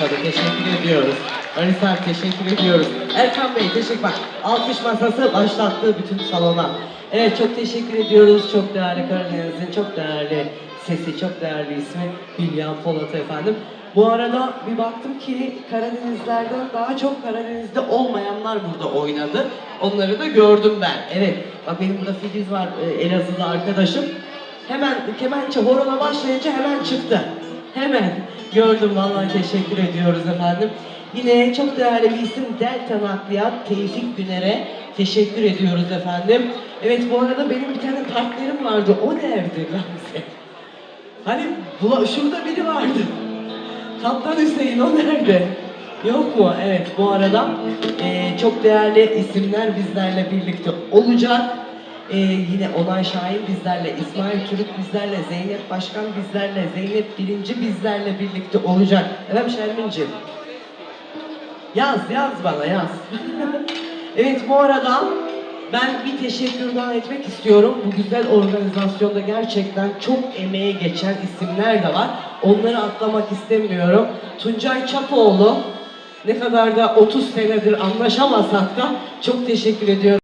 başladı. Teşekkür ediyoruz. Abi teşekkür ediyoruz. Erkan Bey teşekkür bak. Alkış masası başlattı bütün salona. Evet çok teşekkür ediyoruz. Çok değerli Karadeniz'in çok değerli sesi, çok değerli ismi Hülya Polat efendim. Bu arada bir baktım ki Karadenizlerden daha çok Karadeniz'de olmayanlar burada oynadı. Onları da gördüm ben. Evet, bak benim burada Filiz var, e, Elazığlı arkadaşım. Hemen kemençe horona başlayınca hemen çıktı. Hemen gördüm vallahi teşekkür ediyoruz efendim. Yine çok değerli bir isim Delta Nakliyat Tevfik Güner'e teşekkür ediyoruz efendim. Evet bu arada benim bir tane partnerim vardı. O nerede Gamze? Hani şurada biri vardı. Kaptan Hüseyin o nerede? Yok mu? Evet bu arada eee, çok değerli isimler bizlerle birlikte olacak. Eee, yine Onay Şahin bizlerle, İsmail Türk bizlerle, Zeynep Başkan bizlerle, Zeynep Birinci bizlerle birlikte olacak. Efendim Şermin'ciğim. Yaz, yaz bana yaz. evet bu arada ben bir teşekkür daha etmek istiyorum. Bu güzel organizasyonda gerçekten çok emeğe geçen isimler de var. Onları atlamak istemiyorum. Tuncay Çapoğlu ne kadar da 30 senedir anlaşamasak da çok teşekkür ediyorum.